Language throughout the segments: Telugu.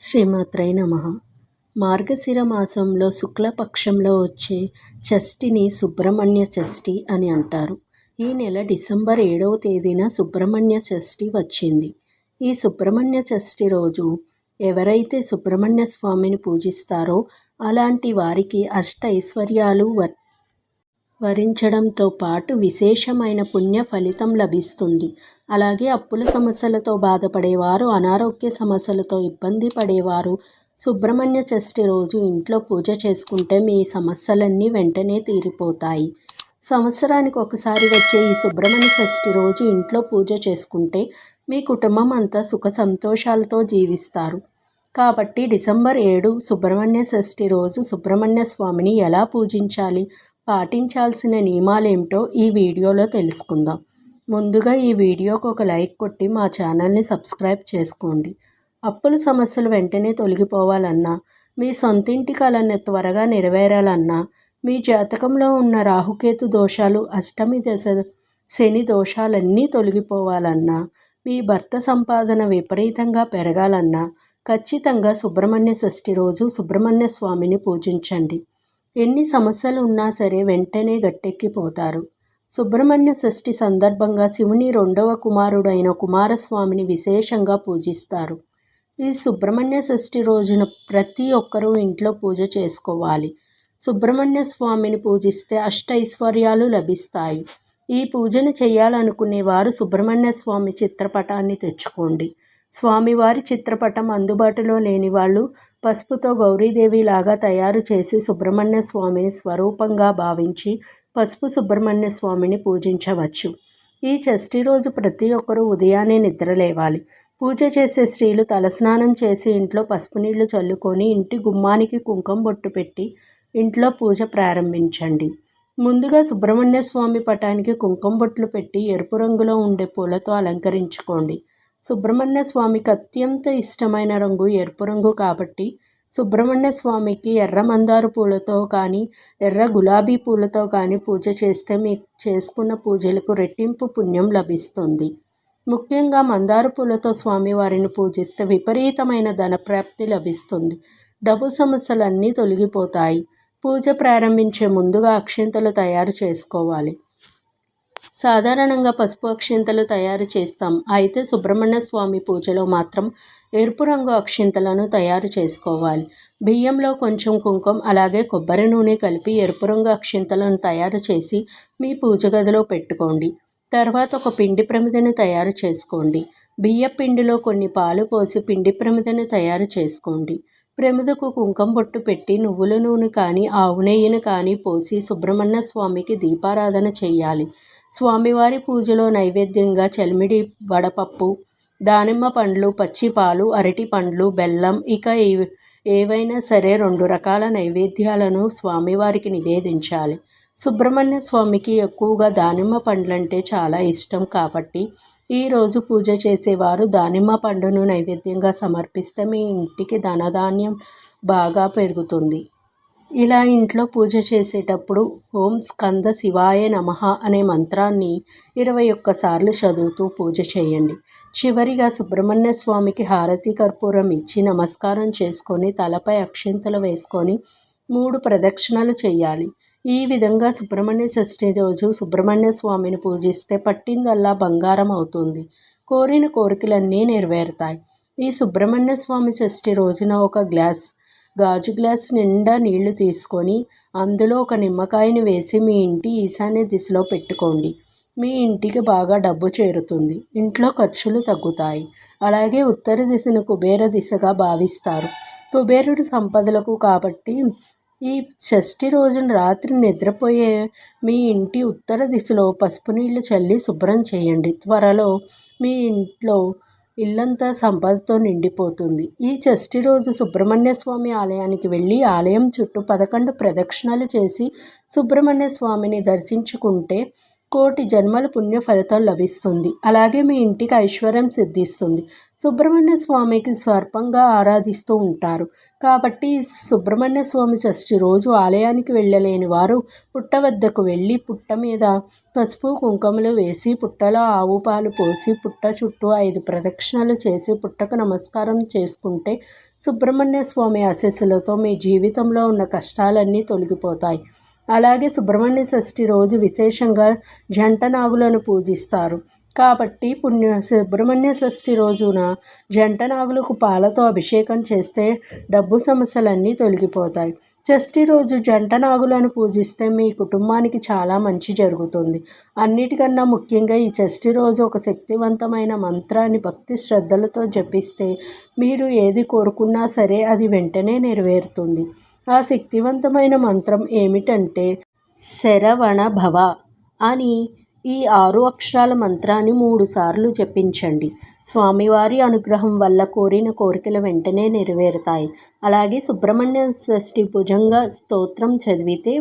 శ్రీమాత్రై నమ. మార్గశిర మాసంలో శుక్లపక్షంలో వచ్చే షష్ఠిని సుబ్రహ్మణ్య షష్ఠి అని అంటారు. ఈ నెల డిసెంబర్ ఏడవ తేదీన సుబ్రహ్మణ్య షష్ఠి వచ్చింది. ఈ సుబ్రహ్మణ్య షష్ఠి రోజు ఎవరైతే సుబ్రహ్మణ్య స్వామిని పూజిస్తారో అలాంటి వారికి అష్ట ఐశ్వర్యాలు వరించడంతో పాటు విశేషమైన పుణ్య ఫలితం లభిస్తుంది. అలాగే అప్పుల సమస్యలతో బాధపడేవారు అనారోగ్య సమస్యలతో ఇబ్బంది పడేవారు సుబ్రహ్మణ్య షష్ఠి రోజు ఇంట్లో పూజ చేసుకుంటే మీ సమస్యలన్నీ వెంటనే తీరిపోతాయి. సంవత్సరానికి ఒకసారి వచ్చే ఈ సుబ్రహ్మణ్య షష్ఠి రోజు ఇంట్లో పూజ చేసుకుంటే మీ కుటుంబం అంతా సుఖ సంతోషాలతో జీవిస్తారు. కాబట్టి డిసెంబర్ ఏడు సుబ్రహ్మణ్య షష్ఠి రోజు సుబ్రహ్మణ్య స్వామిని ఎలా పూజించాలి? పాటించాల్సిన నియమాలేమిటో ఈ వీడియోలో తెలుసుకుందాం. ముందుగా ఈ వీడియోకు ఒక లైక్ కొట్టి మా ఛానల్ని సబ్స్క్రైబ్ చేసుకోండి. అప్పుల సమస్యలు వెంటనే తొలగిపోవాలన్నా మీ సొంతింటి కళను త్వరగా నెరవేరాలన్నా మీ జాతకంలో ఉన్న రాహుకేతు దోషాలు అష్టమి దశ శని దోషాలన్నీ తొలగిపోవాలన్నా మీ భర్త సంపాదన విపరీతంగా పెరగాలన్నా ఖచ్చితంగా సుబ్రహ్మణ్య షష్ఠి రోజు సుబ్రహ్మణ్య స్వామిని పూజించండి. ఎన్ని సమస్యలు ఉన్నా సరే వెంటనే గట్టెక్కిపోతారు. సుబ్రహ్మణ్య షష్ఠి సందర్భంగా శివుని రెండవ కుమారుడైన కుమారస్వామిని విశేషంగా పూజిస్తారు. ఈ సుబ్రహ్మణ్య షష్ఠి రోజున ప్రతి ఒక్కరూ ఇంట్లో పూజ చేసుకోవాలి. సుబ్రహ్మణ్య స్వామిని పూజిస్తే అష్ట ఐశ్వర్యాలు లభిస్తాయి. ఈ పూజను చేయాలనుకునే వారు సుబ్రహ్మణ్య స్వామి చిత్రపటాన్ని తెచ్చుకోండి. స్వామివారి చిత్రపటం అందుబాటులో లేని వాళ్ళు పసుపుతో గౌరీదేవి లాగా తయారు చేసి సుబ్రహ్మణ్య స్వామిని స్వరూపంగా భావించి పసుపు సుబ్రహ్మణ్య స్వామిని పూజించవచ్చు. ఈ షష్ఠి రోజు ప్రతి ఒక్కరూ ఉదయాన్నే నిద్రలేవాలి పూజ చేసే స్త్రీలు తలస్నానం చేసి ఇంట్లో పసుపు నీళ్ళు చల్లుకొని ఇంటి గుమ్మానికి కుంకుమ బొట్టు పెట్టి ఇంట్లో పూజ ప్రారంభించండి. ముందుగా సుబ్రహ్మణ్య స్వామి పటానికి కుంకుమ బొట్లు పెట్టి ఎరుపు రంగులో ఉండే పూలతో అలంకరించుకోండి. సుబ్రహ్మణ్య స్వామికి అత్యంత ఇష్టమైన రంగు ఎరుపు రంగు కాబట్టి సుబ్రహ్మణ్య స్వామికి ఎర్ర మందారు పూలతో కానీ ఎర్ర గులాబీ పూలతో కానీ పూజ చేస్తే మీకు చేసుకున్న పూజలకు రెట్టింపు పుణ్యం లభిస్తుంది. ముఖ్యంగా మందారు పూలతో స్వామివారిని పూజిస్తే విపరీతమైన ధనప్రాప్తి లభిస్తుంది. డబ్బు సమస్యలన్నీ తొలగిపోతాయి. పూజ ప్రారంభించే ముందుగా అక్షింతలు తయారు చేసుకోవాలి. సాధారణంగా పసుపు అక్షింతలు తయారు చేస్తాం. అయితే సుబ్రహ్మణ్య స్వామి పూజలో మాత్రం ఎరుపు రంగు అక్షింతలను తయారు చేసుకోవాలి. బియ్యంలో కొంచెం కుంకుమ అలాగే కొబ్బరి నూనె కలిపి ఎరుపు రంగు అక్షింతలను తయారు చేసి మీ పూజ గదిలో పెట్టుకోండి. తర్వాత ఒక పిండి ప్రమిదను తయారు చేసుకోండి. బియ్య పిండిలో కొన్ని పాలు పోసి పిండి ప్రమిదను తయారు చేసుకోండి. ప్రమిదకు కుంకుమ బొట్టు పెట్టి నువ్వుల నూనె కానీ ఆవు నెయ్యిని కానీ పోసి సుబ్రహ్మణ్య స్వామికి దీపారాధన చేయాలి. స్వామివారి పూజలో నైవేద్యంగా చలిమిడి వడపప్పు దానిమ్మ పండ్లు పచ్చి పాలు అరటి పండ్లు బెల్లం ఇక ఏవైనా సరే రెండు రకాల నైవేద్యాలను స్వామివారికి నివేదించాలి. సుబ్రహ్మణ్య స్వామికి ఎక్కువగా దానిమ్మ పండ్లంటే చాలా ఇష్టం కాబట్టి ఈరోజు పూజ చేసేవారు దానిమ్మ పండును నైవేద్యంగా సమర్పిస్తే మీ ఇంటికి ధనధాన్యం బాగా పెరుగుతుంది. ఇలా ఇంట్లో పూజ చేసేటప్పుడు ఓం స్కంద శివాయ నమ అనే మంత్రాన్ని ఇరవై ఒక్కసార్లు చదువుతూ పూజ చేయండి. చివరిగా సుబ్రహ్మణ్య స్వామికి హారతి కర్పూరం ఇచ్చి నమస్కారం చేసుకొని తలపై అక్షింతలు వేసుకొని మూడు ప్రదక్షిణలు చేయాలి. ఈ విధంగా సుబ్రహ్మణ్య షష్ఠి రోజు సుబ్రహ్మణ్య స్వామిని పూజిస్తే పట్టిందల్లా బంగారం అవుతుంది. కోరిన కోరికలన్నీ నెరవేరుతాయి. ఈ సుబ్రహ్మణ్య స్వామి షష్ఠి రోజున ఒక గ్లాస్ గాజు గ్లాస్ నిండా నీళ్ళు తీసుకొని అందులో ఒక నిమ్మకాయని వేసి మీ ఇంటి ఈశాన్య దిశలో పెట్టుకోండి. మీ ఇంటికి బాగా డబ్బు చేరుతుంది. ఇంట్లో ఖర్చులు తగ్గుతాయి. అలాగే ఉత్తర దిశను కుబేర దిశగా భావిస్తారు. కుబేరుడు సంపదలకు కాబట్టి ఈ షష్ఠి రోజున రాత్రి నిద్రపోయే మీ ఇంటి ఉత్తర దిశలో పసుపు నీళ్ళు చల్లి శుభ్రం చేయండి. త్వరలో మీ ఇంట్లో ఇల్లంతా సంపదతో నిండిపోతుంది. ఈ షష్ఠి రోజు సుబ్రహ్మణ్య స్వామి ఆలయానికి వెళ్ళి ఆలయం చుట్టూ పదకొండు ప్రదక్షిణలు చేసి సుబ్రహ్మణ్య స్వామిని దర్శించుకుంటే కోటి జన్మల పుణ్య ఫలితం లభిస్తుంది. అలాగే మీ ఇంటికి ఐశ్వర్యం సిద్ధిస్తుంది. సుబ్రహ్మణ్య స్వామికి స్వర్పంగా ఆరాధిస్తూ ఉంటారు. కాబట్టి సుబ్రహ్మణ్య స్వామి షష్ఠి రోజు ఆలయానికి వెళ్ళలేని వారు పుట్ట వద్దకు వెళ్ళి పుట్ట మీద పసుపు కుంకుమలు వేసి పుట్టలో ఆవు పాలు పోసి పుట్ట చుట్టూ ఐదు ప్రదక్షిణలు చేసి పుట్టకు నమస్కారం చేసుకుంటే సుబ్రహ్మణ్య స్వామి ఆశీస్సులతో మీ జీవితంలో ఉన్న కష్టాలన్నీ తొలగిపోతాయి. అలాగే సుబ్రహ్మణ్య షష్ఠి రోజు విశేషంగా జంట నాగులను పూజిస్తారు. కాబట్టి పుణ్య సుబ్రహ్మణ్య షష్ఠి రోజున జంట నాగులకు పాలతో అభిషేకం చేస్తే డబ్బు సమస్యలన్నీ తొలగిపోతాయి. షష్ఠి రోజు జంట నాగులను పూజిస్తే మీ కుటుంబానికి చాలా మంచి జరుగుతుంది. అన్నిటికన్నా ముఖ్యంగా ఈ షష్ఠి రోజు ఒక శక్తివంతమైన మంత్రాన్ని భక్తి శ్రద్ధలతో జపిస్తే మీరు ఏది కోరుకున్నా సరే అది వెంటనే నెరవేరుతుంది. ఆ శక్తివంతమైన మంత్రం ఏమిటంటే శరవణ భవ అని ఈ ఆరు అక్షరాల మంత్రాన్ని మూడుసార్లు జపించండి. స్వామివారి అనుగ్రహం వల్ల కోరిన కోరికలు వెంటనే నెరవేరుతాయి. అలాగే సుబ్రహ్మణ్య షష్ఠి భుజంగా స్తోత్రం చదివితే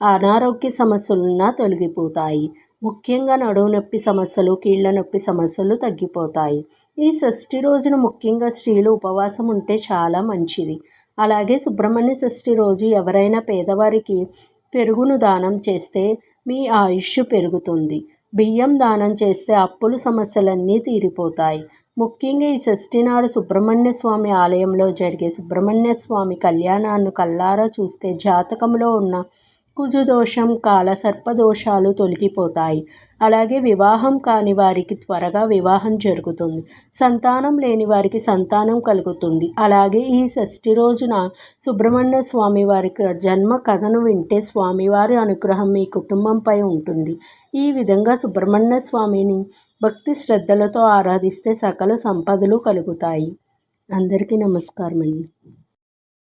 అనారోగ్య సమస్యలున్నా తొలగిపోతాయి. ముఖ్యంగా నడువు నొప్పి సమస్యలు కీళ్ళ నొప్పి సమస్యలు తగ్గిపోతాయి. ఈ షష్ఠి రోజున ముఖ్యంగా స్త్రీలు ఉపవాసం ఉంటే చాలా మంచిది. అలాగే సుబ్రహ్మణ్య షష్ఠి రోజు ఎవరైనా పేదవారికి పెరుగును దానం చేస్తే మీ ఆయుష్ పెరుగుతుంది. బియ్యం దానం చేస్తే అప్పుల సమస్యలన్నీ తీరిపోతాయి. ముఖ్యంగా ఈ షష్ఠినాడు సుబ్రహ్మణ్య స్వామి ఆలయంలో జరిగే సుబ్రహ్మణ్య స్వామి కళ్యాణాన్ని కల్లారా చూస్తే జాతకంలో ఉన్న కుజుదోషం కాల సర్పదోషాలు తొలగిపోతాయి. అలాగే వివాహం కాని వారికి త్వరగా వివాహం జరుగుతుంది. సంతానం లేని వారికి సంతానం కలుగుతుంది. అలాగే ఈ షష్ఠి రోజున సుబ్రహ్మణ్య స్వామి వారికి జన్మ కథను వింటే స్వామివారి అనుగ్రహం మీ కుటుంబంపై ఉంటుంది. ఈ విధంగా సుబ్రహ్మణ్య స్వామిని భక్తి శ్రద్ధలతో ఆరాధిస్తే సకల సంపదలు కలుగుతాయి. అందరికీ నమస్కారం అండి